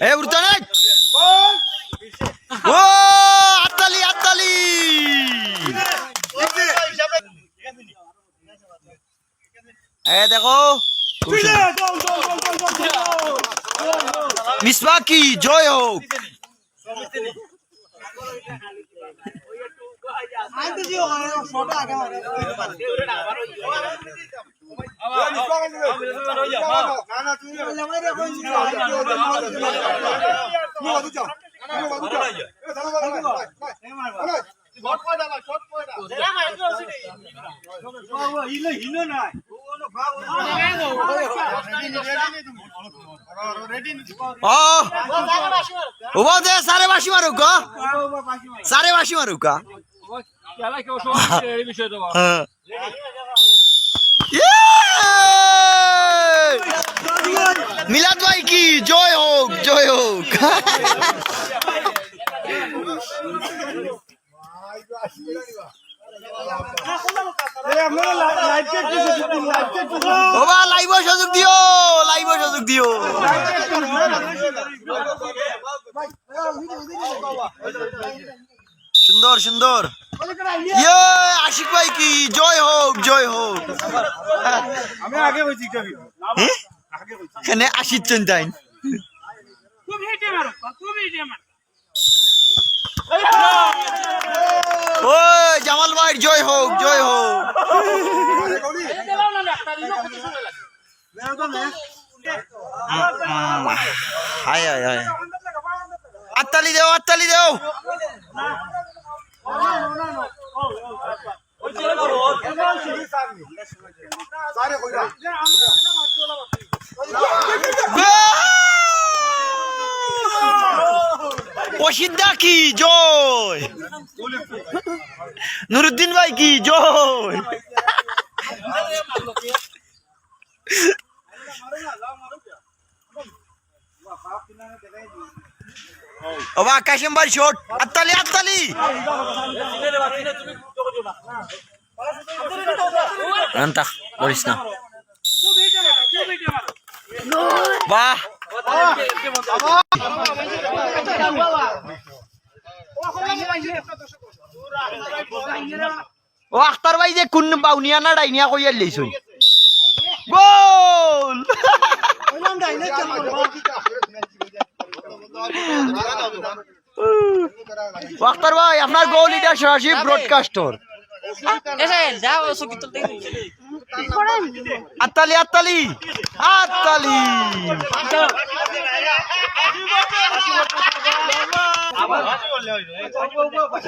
এ উঠতে নাই ও আত্তালি আত্তালি এ দেখো। মিসবা কি জয় হোক। ও ওবা দে সারে বাসি মারুক, গো সারে বাসি মারুক। ইয়ে! মিলাদ ভাই কি জয় হোক জয় হোক ওবা লাইভ সুযোগ দিও লাইভ সুযোগ দিও। সুন্দর সুন্দর। ইয়ে আশিক ভাই কি? জয় হোক জয় হোক। আমি আগে বলছি কবি হ্যাঁ? এখানে আশির চিন্তাই খুব হেঁটে মারো খুব হেঁটে মারো। ওই জয় হোক জয় হোক। হায় হায় হায়। আত্তালি দেও আত্তালি দেও। অসিদ্ধা কি জয়। নুরুদ্দিন ভাই কি, জয়। ওবা কাশিম ভাই শট আত্তালি আত্তালি করিস না। বাহ। ও আখতার ভাই যে কোন বাউনিয়া না ডাইনিয়া কইয়া লইছুন গোল! আখতার ভাই আপনার গোল এটা সরাসরি ব্রডকাস্টর আত্তালি। আত্তালি। আত্তালি। 漂！我我我不行。